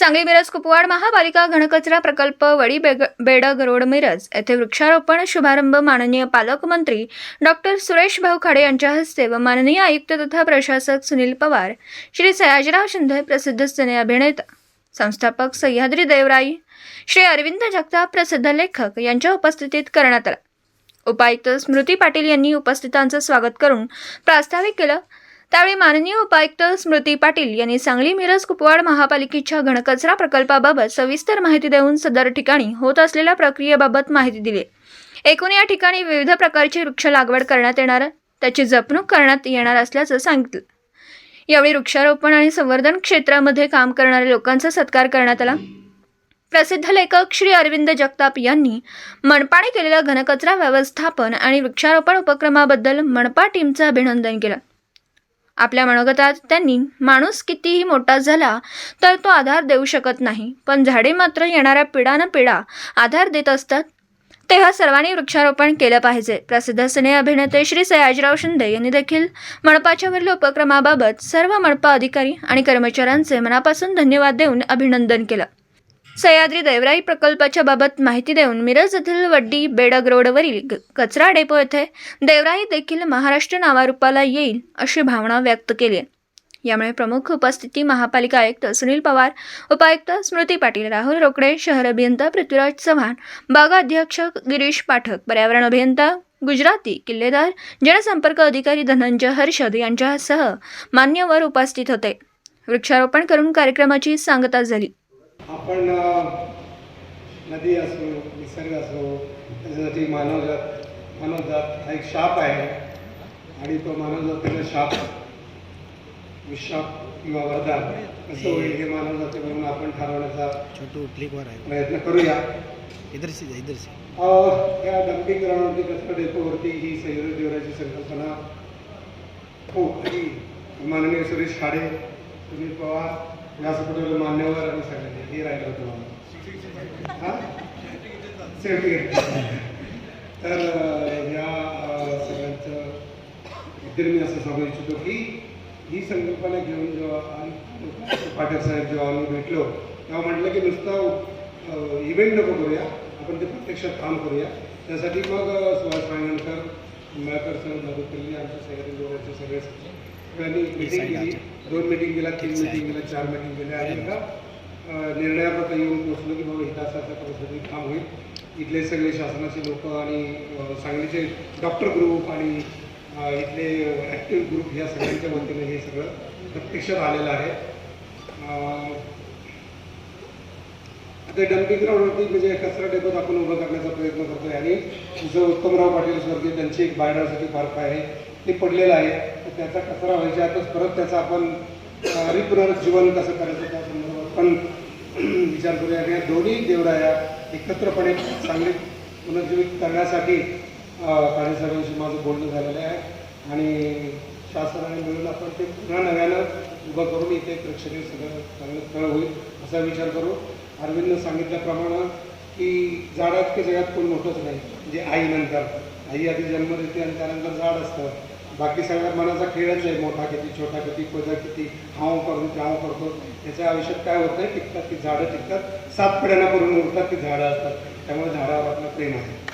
सांगली मिरज कुपवाड महापालिका घनकचरा प्रकल्प वडी बेग बेडग रोड मिरज येथे वृक्षारोपण शुभारंभ माननीय पालकमंत्री डॉक्टर सुरेश भाऊ खाडे यांच्या हस्ते व माननीय आयुक्त तथा प्रशासक सुनील पवार श्री सयाजीराव शिंदे प्रसिद्ध सिने अभिनेता संस्थापक सह्याद्री देवराई श्री अरविंद जगताप प्रसिद्ध लेखक यांच्या उपस्थितीत करण्यात आला. उपायुक्त स्मृती पाटील यांनी उपस्थितांचं स्वागत करून प्रास्ताविक केलं. त्यावेळी माननीय उपायुक्त स्मृती पाटील यांनी सांगली मिरज कुपवाड महापालिकेच्या घनकचरा प्रकल्पाबाबत सविस्तर माहिती देऊन सदर ठिकाणी होत असलेल्या प्रक्रियेबाबत माहिती दिली. एकूण या ठिकाणी विविध प्रकारची वृक्ष लागवड करण्यात येणार त्याची जपणूक करण्यात येणार असल्याचं सांगितलं. यावेळी वृक्षारोपण आणि संवर्धन क्षेत्रामध्ये काम करणाऱ्या लोकांचा सत्कार करण्यात आला. प्रसिद्ध लेखक श्री अरविंद जगताप यांनी मनपाने केलेल्या घनकचरा व्यवस्थापन आणि वृक्षारोपण उपक्रमाबद्दल मनपा टीमचं अभिनंदन केलं. आपल्या मनोगतात त्यांनी माणूस कितीही मोठा झाला तर तो आधार देऊ शकत नाही. पण झाडे मात्र येणाऱ्या पिढानं पिढा आधार देत असतात. तेव्हा सर्वांनी वृक्षारोपण केलं पाहिजे. प्रसिद्ध सिने अभिनेते श्री सयाजीराव शिंदे यांनी देखील मनपाच्यावरील उपक्रमाबाबत सर्व मनपा अधिकारी आणि कर्मचाऱ्यांचे मनापासून धन्यवाद देऊन अभिनंदन केलं. सह्याद्री देवराई प्रकल्पाच्या बाबत माहिती देऊन मिरज येथील वड्डी बेडग रोडवरील कचरा डेपो येथे देवराई देखील महाराष्ट्र नावारूपाला येईल अशी भावना व्यक्त केली आहे. यामुळे प्रमुख उपस्थिती महापालिका आयुक्त सुनील पवार उपायुक्त स्मृती पाटील राहुल रोकडे शहर अभियंता पृथ्वीराज चव्हाण बागा अध्यक्ष गिरीश पाठक पर्यावरण अभियंता गुजराती किल्लेदार जनसंपर्क अधिकारी धनंजय हर्षद यांच्यासह मान्यवर उपस्थित होते. वृक्षारोपण करून कार्यक्रमाची सांगता झाली. आपण नदी असो निसर्ग असो त्याच्यासाठी मानवजात मानवजात हा एक शाप आहे. आणि तो मानवजातीचा शाप विशाप किंवा वरदान कसं होईल हे मानवजाती म्हणून आपण ठरवण्याचा प्रयत्न करूया. या डंपिंग कचरा डेपोवरती ही सह्याद्री देवराची संकल्पना. हो आणि माननीय सुरेश खाडे सुनील पवार व्यासपीठावर मान्यवर आणि सगळ्यांनी. हे राहिलं होतं मला. हा? Certificate. तर ह्या या सगळ्यांचं इतर मी असं सांगू इच्छितो की ही संकल्पना घेऊन जेव्हा पाटील साहेब जेव्हा आम्ही भेटलो तेव्हा म्हटलं की नुसतं इव्हेंट नको करूया. आपण ते प्रत्यक्षात काम करूया. त्यासाठी मग सुभाष रांगणकर सर मदत केली. आमच्या सगळ्या दोघांचे सगळे सगळ्यांनी मिटिंग केली. दोन मिटिंग केल्या तीन मिटिंग केल्या चार मिटिंग केल्या आणि अ, निर्णयापर्यंत येऊन पोहोचलो की बाबा हिता अशा पद्धतीने काम होईल. इथले सगळे शासनाचे लोक आणि सांगलीचे डॉक्टर ग्रुप आणि इथले ॲक्टिव्ह ग्रुप ह्या सगळ्यांच्या वतीने हे सगळं प्रत्यक्षात आलेलं आहे. आता डम्पिंग ग्राउंडवरती म्हणजे कचरा डेपोत आपण उभं करण्याचा प्रयत्न करतोय. आणि जसं उत्तमराव पाटील स्वर्गीय त्यांची एक बायोडायव्हर्सिटी पार्क आहे. ते पडलेलं आहे. तर त्याचा कचरा व्हायच्या आतच परत त्याचा आपण अ, कसं करायचं त्या संदर्भात. पण विचार करूया या दोन्ही देवराया एकत्रपणे चांगले पुनर्जीवित करण्यासाठी कार्यसरांशी माझं बोलणं झालेलं आहे. आणि शासनाने मिळून आपण ते पुन्हा नव्यानं उभं करून इथे प्रेक्षणीय सगळं चांगलं स्थळ होईल असा विचार करू. अरविंदनं सांगितल्याप्रमाणे की झाडात की जगात कोण मोठंच नाही. म्हणजे आईनंतर आई आधी जन्म देते आणि त्यानंतर झाड असतं. बाकी सगळ्या मनाचा खेळच आहे मोठा किती छोटा किती पदर किती हाव करतो त्याव करतो. त्याच्या आयुष्यात काय होतं टिकतात ती झाडं टिकतात. सात पिढ्यांना करून उरतात ती झाडं असतात. त्यामुळे झाडावर आपलं प्रेम आहे.